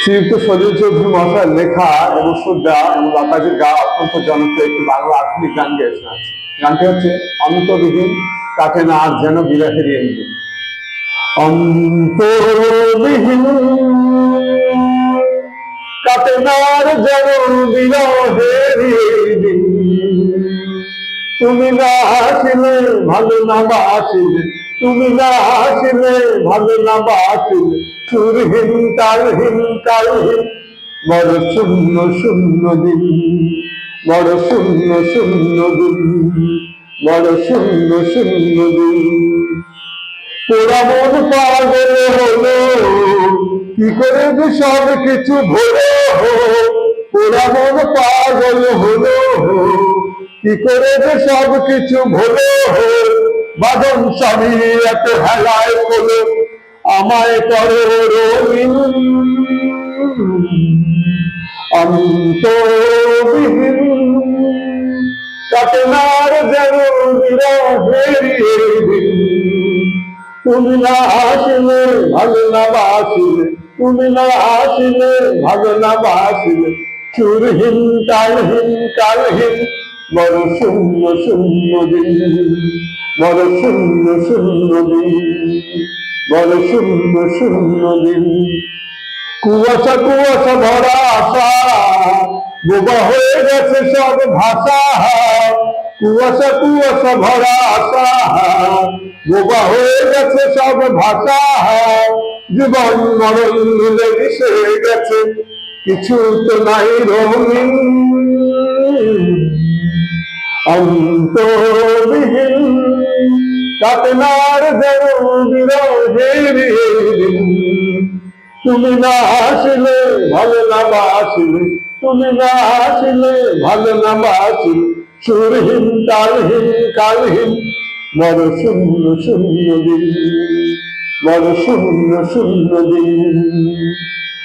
শ্রীযুক্ত সলিল চৌধুরী মহাশয়ের লেখা এবং শ্রদ্ধা এবং লতাজির গা অত্যন্ত জনপ্রিয় একটি বাংলা আধুনিক গান গেয়েছেন গানটি হচ্ছে অন্তবিহীন কাটে না আর যেন বিরাহের এমনি অন্তবিহীন কাটে না যেন বিরাহের দিন তুমি না হাসিলে ভালো না বাসিলে। তুমি না হাসিলে ভালো না বাসিলে। সুরহীন তালহীন কালহীন বড় শূন্য শূন্য দিন। বড় শূন্য শূন্য দিন। বড় শূন্য শূন্য দিন। পোড়া মন পাগল হলো, কি করে সব কিছু পোড়া মন পাগল হলো কি করে যে সব কিছু ভরে বাদন স্বামী এত হেলায় করো আমায় করো রঙিন অন্তবিহীন কাটনার যেন তুমি না আসিলে, ভালো না বাসিলে। তুমি না আসিলে, ভালো না বাসিলে। সুরহীন তালহীন কালহীন। কুয়াশা কুয়াশা, ভরা আশা, বোবা হয়ে গেছে সব ভাষা। কুয়াশা কুয়াশা, ভরা আশা, বোবা হয়ে গেছে সব ভাষা। জীবন মরণ মিলে মিশে গেছে কিছু তো নাই রঙিন অন্তবিহীন কাতনার দিন তুমি না আসলে ভালো না বাসিলে, তুমি না আসলে ভালো না বাসিলে, সুরহীন, তালহীন, কালহীন বড় শূন্য শূন্য দিন বড় শূন্য শূন্য দিন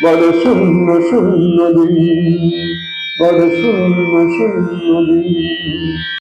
বড় শূন্য শূন্য দিন বড় শূন্য শূন্য দিন।